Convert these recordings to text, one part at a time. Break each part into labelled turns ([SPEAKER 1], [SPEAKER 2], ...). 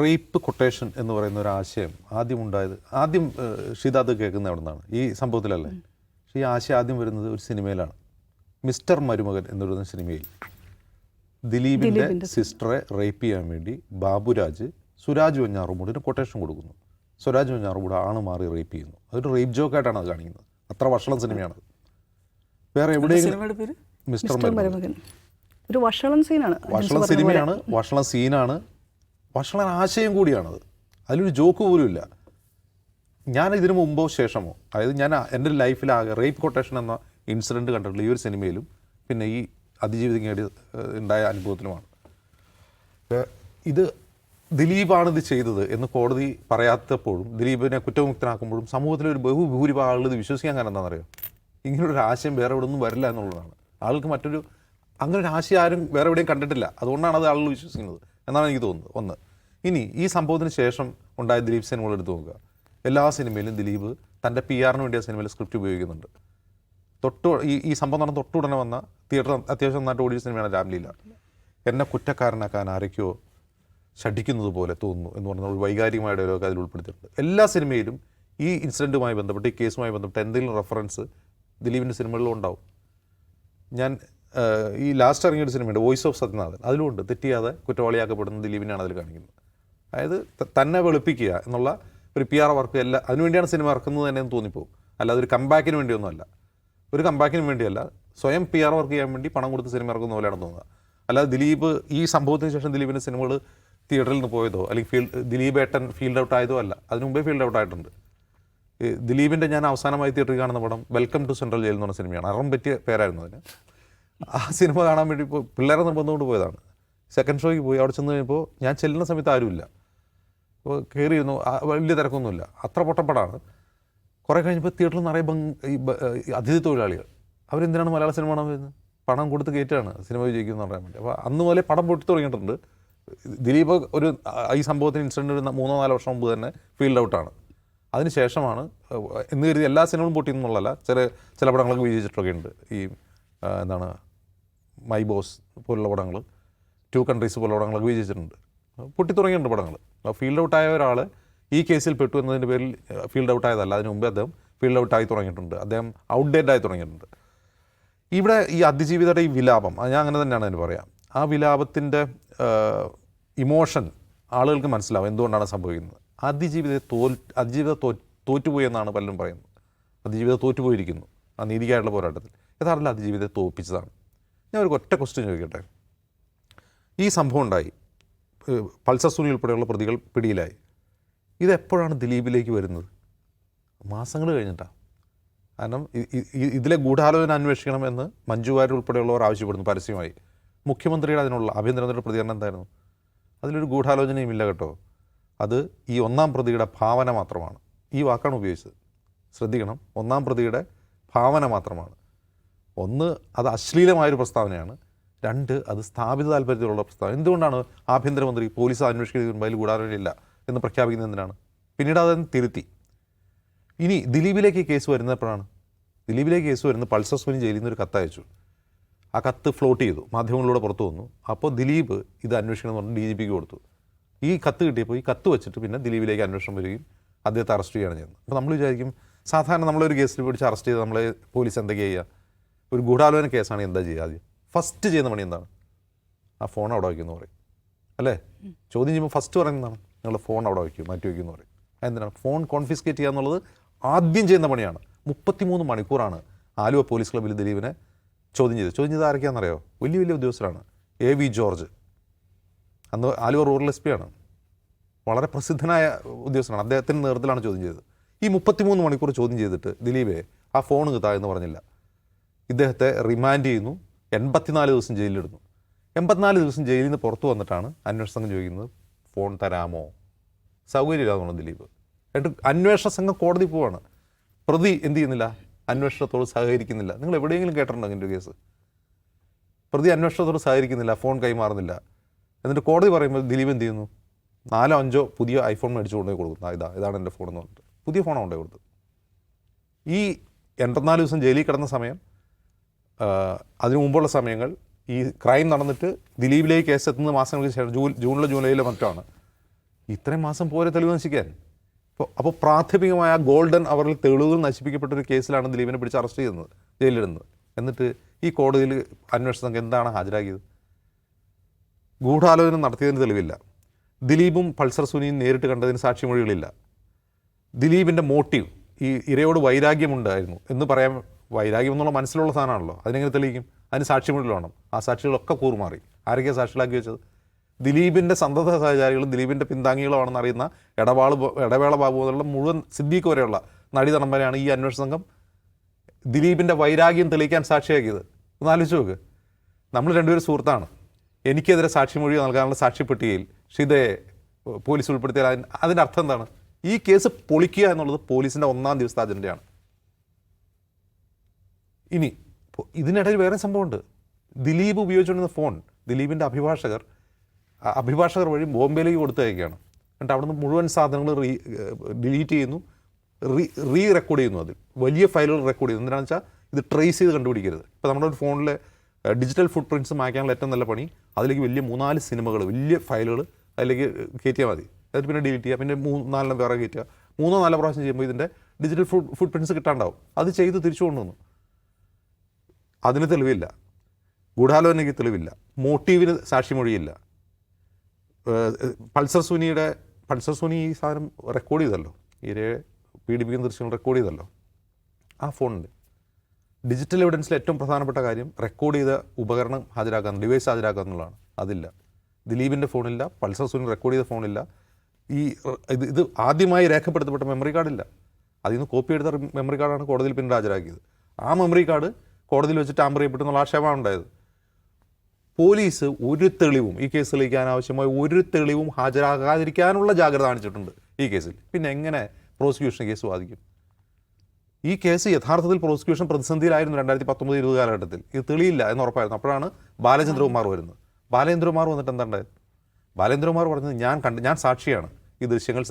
[SPEAKER 1] Rape quotation എന്ന് പറയുന്ന ഒരു ആശയം ആദ്യം ഉണ്ടായത് ആദ്യം ഷിതാദ് ഷിത അത് കേൾക്കുന്ന അവിടെ നിന്നാണ് ഈ സംഭവത്തിലല്ലേ? പക്ഷേ ഈ ആശയം ആദ്യം വരുന്നത് ഒരു സിനിമയിലാണ്. മിസ്റ്റർ മരുമകൻ എന്ന് പറയുന്ന സിനിമയിൽ. ദിലീപിന്റെ സിസ്റ്ററെ റേപ്പ് ചെയ്യാൻ വേണ്ടി ബാബുരാജ് സുരാജ് വഞ്ഞാറുമൂടിന് കൊട്ടേഷൻ കൊടുക്കുന്നു. സുരാജ് വഞ്ഞാറുമൂട് ആണ് മാറി റേപ്പ് ചെയ്യുന്നു. അതൊരു റേപ്പ് ജോക്കായിട്ടാണ് അത് കാണിക്കുന്നത്. അത്ര വഷളം സിനിമയാണത്. വേറെ എവിടെയെങ്കിലും മിസ്റ്റർ മരുമകൻ.
[SPEAKER 2] മരുമകൻ. ഒരു വഷളം സീനാണ്
[SPEAKER 1] വഷളം സിനിമയാണ് വഷളം സീനാണ് വഷളൻ ആശയം കൂടിയാണത്. അതിലൊരു ജോക്ക് പോലും ഇല്ല. ഞാൻ ഇതിനു മുമ്പോ ശേഷമോ അതായത് ഞാൻ എന്റെ ലൈഫിലാകെ റേപ്പ് കൊട്ടേഷൻ എന്ന ഇൻസിഡന്റ് കണ്ടിട്ടുള്ള ഈ ഒരു സിനിമയിലും പിന്നെ ഈ അതിജീവിതം കേടി ഏഹ്, ഉണ്ടായ അനുഭവത്തിലുമാണ്. ഇത് ദിലീപാണ് ഇത് ചെയ്തത് എന്ന് കോടതി പറയാത്തപ്പോഴും ദിലീപിനെ കുറ്റമുക്തനാക്കുമ്പോഴും സമൂഹത്തിലെ ഒരു ബഹുഭൂരിഭാഗം ആളുകൾ ഇത് വിശ്വസിക്കാൻ കാരണം എന്താണെന്നറിയോ? ഇങ്ങനൊരു ആശയം വേറെ എവിടെ ഒന്നും വരില്ല എന്നുള്ളതാണ്. ആൾക്ക് മറ്റൊരു അങ്ങനെ ഒരു ആശയം ആരും വേറെ എവിടെയും കണ്ടിട്ടില്ല. അതുകൊണ്ടാണ് അത് ആളുകൾ വിശ്വസിക്കുന്നത്. എന്നാണ് എനിക്ക് തോന്നുന്നത്. ഒന്ന് ഇനി ഈ സംഭവത്തിന് ശേഷം ഉണ്ടായ ദിലീപ് സിനിമകൾ എടുത്തു നോക്കുക. എല്ലാ സിനിമയിലും ദിലീപ് തന്റെ പി ആറിന് വേണ്ടി സിനിമയിൽ സ്ക്രിപ്റ്റ് ഉപയോഗിക്കുന്നുണ്ട്. തൊട്ട് ഈ ഈ സംഭവം നടന്ന തൊട്ടുടനെ വന്ന തിയേറ്റർ അത്യാവശ്യം നന്നായിട്ട് ഓടിയ സിനിമയാണ് രാംലീല. എന്നെ കുറ്റക്കാരനാക്കാൻ ആരൊക്കെയോ ഷഡിക്കുന്നത് പോലെ തോന്നുന്നു എന്ന് പറഞ്ഞ ഒരു വൈകാരികമായ ഡയലോഗ് അതിൽ ഉൾപ്പെടുത്തിയിട്ടുണ്ട്. എല്ലാ സിനിമയിലും ഈ ഇൻസിഡന്റുമായി ബന്ധപ്പെട്ട് ഈ കേസുമായി ബന്ധപ്പെട്ട് എന്തെങ്കിലും റെഫറൻസ് ദിലീപിന്റെ സിനിമകളിലും ഉണ്ടാവും. ഞാൻ ഈ ലാസ്റ്റ് ഇറങ്ങിയ സിനിമയുണ്ട് വോയിസ് ഓഫ് സത്യനാഥൻ. അതിലുമുണ്ട് തെറ്റിയാതെ കുറ്റവാളിയാക്കപ്പെടുന്ന ദിലീപിനാണ് അതിൽ കാണിക്കുന്നത്. അതായത് തന്നെ വെളുപ്പിക്കുക എന്നുള്ള ഒരു പി ആർ വർക്ക് എല്ലാ അതിനുവേണ്ടിയാണ് സിനിമ ഇറക്കുന്നത് തന്നെ എന്ന് തോന്നിപ്പോകും. അല്ലാതെ ഒരു കമ്പാക്കിന് വേണ്ടിയൊന്നുമല്ല. ഒരു കമ്പാക്കിന് വേണ്ടിയല്ല സ്വയം പി ആർ വർക്ക് ചെയ്യാൻ വേണ്ടി പണം കൊടുത്ത് സിനിമ ഇറക്കുന്ന പോലെയാണ് തോന്നുക. അല്ലാതെ ദിലീപ് ഈ സംഭവത്തിന് ശേഷം ദിലീപിന്റെ സിനിമകൾ തിയേറ്ററിൽ നിന്ന് പോയതോ അല്ലെങ്കിൽ ഫീൽഡ് ദിലീപ് ഏട്ടൻ ഫീൽഡ് ഔട്ട് ആയതോ അല്ല. അതിനു മുമ്പേ ഫീൽഡ് ഔട്ട് ആയിട്ടുണ്ട്. ദിലീപിന്റെ ഞാൻ അവസാനമായി തിയേറ്ററിൽ കാണുന്ന പടം വെൽക്കം ടു സെൻട്രൽ ജയിൽ എന്ന് പറഞ്ഞ സിനിമയാണ്. അറം പറ്റിയ പേരായിരുന്നു അതിന്. ആ സിനിമ കാണാൻ വേണ്ടി ഇപ്പോൾ പിള്ളേരെ നിർബന്ധം കൊണ്ട് പോയതാണ് സെക്കൻഡ് ഷോയ്ക്ക് പോയി അവിടെ ചെന്ന് കഴിഞ്ഞപ്പോൾ ഞാൻ ചെല്ലുന്ന സമയത്ത് ആരുമില്ല. അപ്പോൾ കയറിയിരുന്നു വലിയ തിരക്കൊന്നുമില്ല. അത്ര പൊട്ടപ്പെടാണ്. കുറേ കഴിഞ്ഞപ്പോൾ തിയേറ്ററിൽ നിറയെ ബംഗ് ഈ അതിഥി തൊഴിലാളികൾ. അവരെന്തിനാണ് മലയാള സിനിമ കാണാൻ വരുന്നത്? പണം കൊടുത്ത് കയറ്റാണ് സിനിമ വിജയിക്കുമെന്ന് പറയാൻ വേണ്ടി. അപ്പോൾ അന്ന് മുതലേ പടം പൊട്ടി തുടങ്ങിയിട്ടുണ്ട്. ദിലീപ് ഒരു ഈ സംഭവത്തിന് ഇൻസിഡന്റ് ഒരു മൂന്നോ നാലോ വർഷം മുമ്പ് തന്നെ ഫീൽഡ് ഔട്ടാണ് അതിന് ശേഷമാണ് ഏഹ്, എന്ന് കരുതി എല്ലാ സിനിമകളും പൊട്ടിയെന്നുള്ളതല്ല ചില ചില പടങ്ങളൊക്കെ വിജയിച്ചിട്ടൊക്കെ ഉണ്ട് ഈ എന്താണ് മൈ ബോസ് പോലുള്ള പടങ്ങൾ ടു കൺട്രീസ് പോലുള്ള പടങ്ങളൊക്കെ വിജയിച്ചിട്ടുണ്ട്. പൊട്ടി തുടങ്ങിയിട്ടുണ്ട് പടങ്ങൾ. ഫീൽഡ് ഔട്ട് ആയ ഒരാൾ ഈ കേസിൽ പെട്ടു എന്നതിന്റെ പേരിൽ ഫീൽഡ് ഔട്ട് ആയതല്ല അതിന് മുമ്പേ അദ്ദേഹം ഫീൽഡ് ഔട്ട് ആയി തുടങ്ങിയിട്ടുണ്ട്. അദ്ദേഹം ഔട്ട്ഡേറ്റ് ആയി തുടങ്ങിയിട്ടുണ്ട്. ഇവിടെ ഈ അതിജീവിതയുടെ ഈ വിലാപം ഞാൻ അങ്ങനെ തന്നെയാണ് അതിന് പറയാം. ആ വിലാപത്തിന്റെ ഇമോഷൻ ആളുകൾക്ക് മനസ്സിലാവും എന്തുകൊണ്ടാണ് സംഭവിക്കുന്നത്. അതിജീവിതത്തെ തോൽ അതിജീവിത തോ തോറ്റുപോയി എന്നാണ് പലരും പറയുന്നത്. അതിജീവിത തോറ്റുപോയിരിക്കുന്നു. ആ നീതിക്കായിട്ടുള്ള പോരാട്ടത്തിൽ. യഥാർത്ഥത്തിൽ അതിജീവിതത്തെ തോൽപ്പിച്ചതാണ്. ഞാൻ ഒരു ഒറ്റ ക്വസ്റ്റ്യൻ ചോദിക്കട്ടെ? ഈ സംഭവം ഉണ്ടായി. പൾസർ സുനി ഉൾപ്പെടെയുള്ള പ്രതികൾ പിടിയിലായി. ഇതെപ്പോഴാണ് ദിലീപിലേക്ക് വരുന്നത്? മാസങ്ങൾ കഴിഞ്ഞിട്ടാണ് കാരണം ഇതിലെ ഗൂഢാലോചന അന്വേഷിക്കണമെന്ന് മഞ്ജു വാര്യർ ഉൾപ്പെടെയുള്ളവർ ആവശ്യപ്പെടുന്നു പരസ്യമായി. മുഖ്യമന്ത്രിയുടെ അതിനുള്ള ആഭ്യന്തരമന്ത്രിയുടെ പ്രതികരണം എന്തായിരുന്നു? അതിലൊരു ഗൂഢാലോചനയും ഇല്ല കേട്ടോ. അത് ഈ ഒന്നാം പ്രതിയുടെ ഭാവന മാത്രമാണ്. ഈ വാക്കാണ് ഉപയോഗിച്ചത്. ശ്രദ്ധിക്കണം. ഒന്നാം പ്രതിയുടെ ഭാവന മാത്രമാണ്. ഒന്ന് അത് അശ്ലീലമായൊരു പ്രസ്താവനയാണ്. രണ്ട് അത് സ്ഥാപിത താല്പര്യത്തിലുള്ള പ്രസ്താവന. എന്തുകൊണ്ടാണ് ആഭ്യന്തരമന്ത്രി പോലീസ് അന്വേഷിക്കുന്നതിന് മുമ്പ് കൂടാറില്ല എന്ന് പ്രഖ്യാപിക്കുന്നത് എന്തിനാണ്? പിന്നീട് അതെന്ന് തിരുത്തി. ഇനി ദിലീപിലേക്ക് കേസ് വരുന്നപ്പോഴാണ് ദിലീപിലേക്ക് കേസ് വരുന്ന പൾസർ സുനി ജയിലിൽ നിന്ന് ഒരു കത്തയച്ചു ആ കത്ത് ഫ്ലോട്ട് ചെയ്തു മാധ്യമങ്ങളിലൂടെ പുറത്തു വന്നു. അപ്പോൾ ദിലീപ് ഇത് അന്വേഷിക്കണം എന്ന് പറഞ്ഞ് ഡി ജി പിക്ക് കൊടുത്തു. ഈ കത്ത് കിട്ടിയപ്പോൾ ഈ കത്ത് വെച്ചിട്ട് പിന്നെ ദിലീപിലേക്ക് അന്വേഷണം വരികയും അദ്ദേഹത്തെ അറസ്റ്റ് ചെയ്യുകയാണ് ചെയ്യുന്നത് അപ്പോൾ നമ്മൾ വിചാരിക്കും സാധാരണ നമ്മളൊരു കേസിൽ പിടിച്ച് അറസ്റ്റ് ചെയ്ത് നമ്മളെ പോലീസ് എന്തൊക്കെയാണ് ചെയ്യുക? ഒരു ഗൂഢാലോചന കേസാണ് എന്താ ചെയ്യുക ആദ്യം? ഫസ്റ്റ് ചെയ്യുന്ന പണി എന്താണ്? ആ ഫോൺ അവിടെ വയ്ക്കുമെന്ന് പറയും. അല്ലേ? ചോദ്യം ചെയ്യുമ്പോൾ ഫസ്റ്റ് പറയുന്നതാണ് നിങ്ങൾ ഫോൺ അവിടെ വയ്ക്കും മാറ്റി വയ്ക്കുമെന്ന് പറയും. അതെന്തിനാണ്? ഫോൺ കോൺഫിസ്കേറ്റ് ചെയ്യുക എന്നുള്ളത് ആദ്യം ചെയ്യുന്ന പണിയാണ്. മുപ്പത്തിമൂന്ന് മണിക്കൂറാണ് ആലുവ പോലീസ് ക്ലബ്ബിൽ ദിലീപിനെ ചോദ്യം ചെയ്തത്. ചോദ്യം ചെയ്ത് ആരൊക്കെയാണെന്നറിയോ? വലിയ വലിയ ഉദ്യോഗസ്ഥരാണ്. A V George. അന്ന് ആലുവ റൂറൽ എസ് പി ആണ്. വളരെ പ്രസിദ്ധനായ ഉദ്യോഗസ്ഥനാണ്. അദ്ദേഹത്തിന്റെ നേതൃത്വത്തിലാണ് ചോദ്യം ചെയ്തത്. ഈ മുപ്പത്തിമൂന്ന് മണിക്കൂർ ചോദ്യം ചെയ്തിട്ട് ദിലീപേ ആ ഫോൺ കിട്ടാ എന്ന് പറഞ്ഞില്ല. ഇദ്ദേഹത്തെ റിമാൻഡ് ചെയ്യുന്നു. എൺപത്തിനാല് ദിവസം ജയിലിലിടുന്നു. എൺപത്തിനാല് ദിവസം ജയിലിൽ നിന്ന് പുറത്തു വന്നിട്ടാണ് അന്വേഷണ സംഘം ചോദിക്കുന്നത് ഫോൺ തരാമോ? സൗകര്യമില്ലാതെ ദിലീപ്. എന്നിട്ട് അന്വേഷണ സംഘം കോടതി പോവാണ്. പ്രതി എന്ത് ചെയ്യുന്നില്ല? അന്വേഷണത്തോട് സഹകരിക്കുന്നില്ല. നിങ്ങൾ എവിടെയെങ്കിലും കേട്ടിട്ടുണ്ടോ അങ്ങനെ കേസ്? പ്രതി അന്വേഷണത്തോട് സഹകരിക്കുന്നില്ല ഫോൺ കൈമാറുന്നില്ല. എന്നിട്ട് കോടതി പറയുമ്പോൾ ദിലീപ് എന്ത് ചെയ്യുന്നു? നാലോ അഞ്ചോ പുതിയ ഐഫോൺ മേടിച്ചു കൊണ്ടുപോയി കൊടുക്കുന്നു. ഇതാ ഇതാണ് എന്റെ ഫോൺ എന്ന് പറഞ്ഞിട്ട്. പുതിയ ഫോണാണ് കൊണ്ടുപോയി കൊടുത്തത്. ഈ എൺപത്തിനാല് ദിവസം ജയിലിൽ കിടന്ന സമയം അതിനു മുമ്പുള്ള സമയങ്ങൾ ഈ ക്രൈം നടന്നിട്ട് ദിലീപിലേക്ക് കേസ് എത്തുന്ന മാസങ്ങൾക്ക് ശേഷം ജൂൺ ജൂണിലോ ജൂലൈയിലോ മറ്റാണ് ഇത്രയും മാസം പോരെ തെളിവ് നശിക്കാൻ. ഇപ്പോൾ അപ്പോൾ പ്രാഥമികമായ ഗോൾഡൻ അവറിൽ തെളിവുകൾ നശിപ്പിക്കപ്പെട്ട ഒരു കേസിലാണ് ദിലീപിനെ പിടിച്ച് അറസ്റ്റ് ചെയ്യുന്നത് ജയിലിലിടുന്നത് എന്നിട്ട് ഈ കോടതിയിൽ അന്വേഷണ സംഘം എന്താണ് ഹാജരാക്കിയത്? ഗൂഢാലോചന നടത്തിയതിന് തെളിവില്ല. ദിലീപും പൾസർ സുനിയും നേരിട്ട് കണ്ടതിന് സാക്ഷിമൊഴികളില്ല. ദിലീപിന്റെ മോട്ടീവ് ഈ ഇരയോട് വൈരാഗ്യമുണ്ടായിരുന്നു എന്ന് പറയാൻ വൈരാഗ്യം എന്നുള്ള മനസ്സിലുള്ള സാധനമാണല്ലോ. അതിനെങ്ങനെ തെളിയിക്കും? അതിന് സാക്ഷിമൊഴികൾ വേണം. ആ സാക്ഷികളൊക്കെ കൂറുമാറി. ആരൊക്കെയാണ് സാക്ഷികളാക്കി വെച്ചത്? ദിലീപിന്റെ സന്തത സഹചാരികളും ദിലീപിന്റെ പിന്താങ്ങികളുമാണെന്ന് അറിയുന്ന ഇടവാൾ ഇടവേള ബാബു മുതലുള്ള മുഴുവൻ സിദ്ദീഖ് വരെയുള്ള നടി നടന്മാരെയാണ് ഈ അന്വേഷണ സംഘം ദിലീപിന്റെ വൈരാഗ്യം തെളിയിക്കാൻ സാക്ഷിയാക്കിയത്. ഒന്ന് ആലോചിച്ച് നോക്ക്. നമ്മൾ രണ്ടുപേരും സുഹൃത്താണ്. എനിക്കെതിരെ സാക്ഷിമൊഴി നൽകാനുള്ള സാക്ഷിപ്പെട്ടിയിൽ ഷിതയെ പോലീസ് ഉൾപ്പെടുത്തിയാൽ അതിന്റെ അർത്ഥം എന്താണ്? ഈ കേസ് പൊളിക്കുക എന്നുള്ളത് പോലീസിന്റെ ഒന്നാം ദിവസത്തെ അജണ്ടയാണ്. ഇനി ഇതിനിടയിൽ വേറെ സംഭവമുണ്ട്. ദിലീപ് ഉപയോഗിച്ചുകൊണ്ടിരുന്ന ഫോൺ ദിലീപിന്റെ അഭിഭാഷകർ അഭിഭാഷകർ വഴി ബോംബെയിലേക്ക് കൊടുത്തയക്കുകയാണ്. എന്നിട്ട് അവിടുന്ന് മുഴുവൻ സാധനങ്ങൾ റീ ഡിലീറ്റ് ചെയ്യുന്നു. റീ റീ റെക്കോർഡ് ചെയ്യുന്നു അതിൽ. വലിയ ഫയലുകൾ റെക്കോർഡ് ചെയ്യുന്നു. എന്തിനാണെന്ന് വെച്ചാൽ ഇത് ട്രേസ് ചെയ്ത് കണ്ടുപിടിക്കരുത്. ഇപ്പോൾ നമ്മുടെ ഒരു ഫോണിലെ ഡിജിറ്റൽ ഫുട് പ്രിന്റ്സ് മായ്ക്കാനുള്ള ഏറ്റവും നല്ല പണി അതിലേക്ക് വലിയ മൂന്നാൽ സിനിമകൾ വലിയ ഫയലുകൾ അതിലേക്ക് കയറ്റിയാൽ മതി. എന്നിട്ട് പിന്നെ ഡിലീറ്റ് ചെയ്യുക പിന്നെ മൂന്ന് നാലെണ്ണം വേറെ കയറ്റുക. മൂന്നോ നാലോ പ്രാവശ്യം ചെയ്യുമ്പോൾ ഇതിന്റെ ഡിജിറ്റൽ ഫുട് ഫുട് പ്രിന്റ്സ് കിട്ടാണ്ടാവും. അത് ചെയ്ത് തിരിച്ചു കൊണ്ടുവന്നു. അതിന് തെളിവില്ല. ഗൂഢാലോചനയ്ക്ക് തെളിവില്ല. മോട്ടീവിന് സാക്ഷിമൊഴിയില്ല. മൊഴിയില്ല പൾസർ സുനിയുടെ പൾസർ സുനി ഈ സാധനം റെക്കോർഡ് ചെയ്തല്ലോ. ഇരയെ പീഡിപ്പിക്കുന്ന ദൃശ്യങ്ങൾ റെക്കോർഡ് ചെയ്തല്ലോ. ആ ഫോണിൽ ഡിജിറ്റൽ എവിഡൻസിൽ ഏറ്റവും പ്രധാനപ്പെട്ട കാര്യം റെക്കോർഡ് ചെയ്ത ഉപകരണം ഹാജരാക്കാൻ ഡിവൈസ് ഹാജരാക്കുക എന്നുള്ളതാണ്. അതില്ല. ദിലീപിന്റെ ഫോണില്ല പൾസർ സുനി റെക്കോർഡ് ചെയ്ത ഫോണില്ല. ഈ ഇത് ഇത് ആദ്യമായി രേഖപ്പെടുത്തപ്പെട്ട മെമ്മറി കാർഡില്ല അതിൽ നിന്ന് കോപ്പി എടുത്ത മെമ്മറി കാർഡാണ് കോടതിയിൽ പിന്നീട് ഹാജരാക്കിയത്. ആ മെമ്മറി കാർഡ് കോടതിയിൽ വെച്ച് ടാമ്പർ ചെയ്യപ്പെട്ടെന്നുള്ള ആക്ഷേപമാണ് ഉണ്ടായത്. പോലീസ് ഒരു തെളിവും ഈ കേസ് തെളിയിക്കാൻ ആവശ്യമായ ഒരു തെളിവും ഹാജരാകാതിരിക്കാനുള്ള ജാഗ്രത കാണിച്ചിട്ടുണ്ട് ഈ കേസിൽ. പിന്നെ എങ്ങനെ പ്രോസിക്യൂഷൻ കേസ് വാദിക്കും? ഈ കേസ് യഥാർത്ഥത്തിൽ പ്രോസിക്യൂഷൻ പ്രതിസന്ധിയിലായിരുന്നു രണ്ടായിരത്തി പത്തൊമ്പത് ഇരുപത് കാലഘട്ടത്തിൽ. ഇത് തെളിയില്ല എന്ന് ഉറപ്പായിരുന്നു. അപ്പോഴാണ് ബാലചന്ദ്രകുമാർ വരുന്നത്. ബാലചന്ദ്രകുമാർ വന്നിട്ട് എന്താണ്ടായത് ബാലചന്ദ്രകുമാർ പറഞ്ഞത് ഞാൻ കണ്ട് ഞാൻ സാക്ഷിയാണ്. ഈ ദൃശ്യങ്ങൾ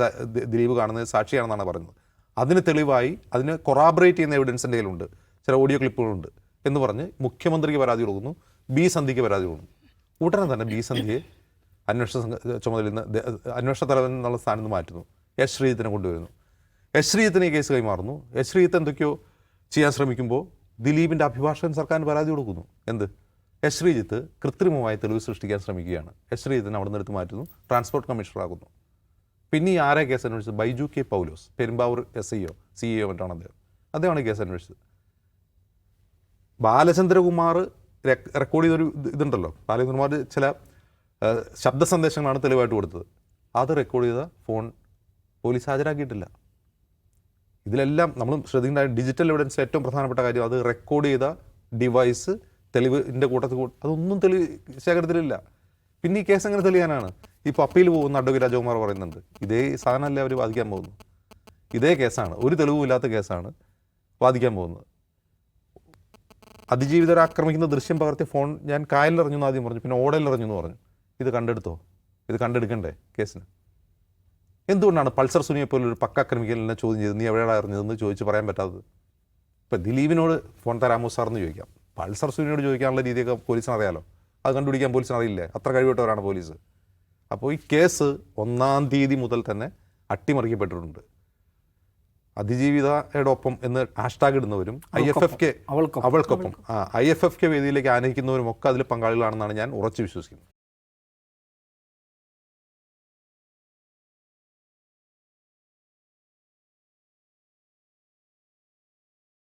[SPEAKER 1] ദിലീപ് കാണുന്നത് സാക്ഷിയാണെന്നാണ് പറയുന്നത്. അതിന് തെളിവായി അതിന് കൊറാബറേറ്റ് ചെയ്യുന്ന എവിഡൻസ് എന്റെ കയ്യിലുണ്ട്. ചില ഓഡിയോ ക്ലിപ്പുകളുണ്ട് എന്ന് പറഞ്ഞ് മുഖ്യമന്ത്രിക്ക് പരാതി കൊടുക്കുന്നു. ബി സന്ധിക്ക് പരാതി കൊടുക്കുന്നു. ഉടനെ തന്നെ ബി സന്ധിയെ അന്വേഷണ ചുമതലയിൽ നിന്ന് അന്വേഷണ തലവൻ എന്നുള്ള സ്ഥാനത്ത് മാറ്റുന്നു. എസ് ശ്രീജിത്തിനെ കൊണ്ടുവരുന്നു. എസ് ശ്രീജിത്തിന് ഈ കേസ് കൈമാറുന്നു. എസ് ശ്രീജിത്ത് എന്തൊക്കെയോ ചെയ്യാൻ ശ്രമിക്കുമ്പോൾ ദിലീപിന്റെ അഭിഭാഷകൻ സർക്കാരിന് പരാതി കൊടുക്കുന്നു. എന്ത്? എസ് ശ്രീജിത്ത് കൃത്രിമമായി തെളിവ് സൃഷ്ടിക്കാൻ ശ്രമിക്കുകയാണ്. എസ് ശ്രീജിത്തിനെ അവിടെ നിന്ന് എടുത്ത് മാറ്റുന്നു. ട്രാൻസ്പോർട്ട് കമ്മീഷണറാകുന്നു പിന്നെ ഈ ആരെ കേസ് അന്വേഷിച്ചത്? Baiju K Paulose Perumbavoor S I O C E O മറ്റാണ് അദ്ദേഹം അദ്ദേഹമാണ് കേസ് അന്വേഷിച്ചത്. ബാലചന്ദ്രകുമാർ റെക്കോർഡ് ചെയ്തൊരു ഇത് ഇതുണ്ടല്ലോ. ബാലചന്ദ്രകുമാർ ചില ശബ്ദ സന്ദേശങ്ങളാണ് തെളിവായിട്ട് കൊടുത്തത്. അത് റെക്കോർഡ് ചെയ്ത ഫോൺ പോലീസ് ഹാജരാക്കിയിട്ടില്ല. ഇതിലെല്ലാം നമ്മൾ ശ്രദ്ധിക്കേണ്ട ഡിജിറ്റൽ എവിഡൻസ് ഏറ്റവും പ്രധാനപ്പെട്ട കാര്യം അത് റെക്കോർഡ് ചെയ്ത ഡിവൈസ് തെളിവിന്റെ കൂട്ടത്തിൽ അതൊന്നും തെളിവ് ശേഖരത്തിലില്ല. പിന്നെ ഈ കേസ് എങ്ങനെ തെളിയാനാണ്? ഇപ്പോൾ അപ്പീൽ പോകുന്ന അഡ്വക്കേറ്റ് രാജകുമാർ പറയുന്നുണ്ട്. ഇതേ സാധനമല്ലേ അവർ വാദിക്കാൻ പോകുന്നു ഇതേ കേസാണ് ഒരു തെളിവുമില്ലാത്ത കേസാണ് വാദിക്കാൻ പോകുന്നത്. അതിജീവിതരെ ആക്രമിക്കുന്ന ദൃശ്യം പകർത്തിയ ഫോൺ ഞാൻ കായലിലിറങ്ങി എന്ന് ആദ്യം പറഞ്ഞു. പിന്നെ ഓടയിലിറങ്ങി എന്ന് പറഞ്ഞു. ഇത് കണ്ടെടുത്തോ? ഇത് കണ്ടെടുക്കണ്ടേ കേസിന്? എന്തുകൊണ്ടാണ് പൾസർ സുനിയെ പോലെ ഒരു പക്ക ക്രിമിക്കലിനെ ചോദ്യം ചെയ്ത് നീ എവിടെയാണ് അറിഞ്ഞതെന്ന് ചോദിച്ച് പറയാൻ പറ്റാത്തത്? ഇപ്പം ദിലീപിനോട് ഫോൺ തരാമോ സാർ എന്ന് ചോദിക്കാം. പൾസർ സുനിയോട് ചോദിക്കാനുള്ള രീതിയൊക്കെ പോലീസിന് അറിയാലോ. അത് കണ്ടുപിടിക്കാൻ പോലീസിന് അറിയില്ലേ. അത്ര കഴിവിട്ടവരാണ് പോലീസ്. അപ്പോൾ ഈ കേസ് ഒന്നാം തീയതി മുതൽ തന്നെ അട്ടിമറിക്കപ്പെട്ടിട്ടുണ്ട്. അതിജീവിതയുടെ ഒപ്പം എന്ന് ഹാഷ്ടാഗ് ഇടുന്നവരും ഐ എഫ് എഫ് കെ
[SPEAKER 2] അവൾക്കൊപ്പം.
[SPEAKER 1] ഐ എഫ് എഫ് കെ വേദിയിലേക്ക് ആനയിക്കുന്നവരും ഒക്കെ അതിൽ പങ്കാളികളാണെന്നാണ് ഞാൻ ഉറച്ചു വിശ്വസിക്കുന്നത്.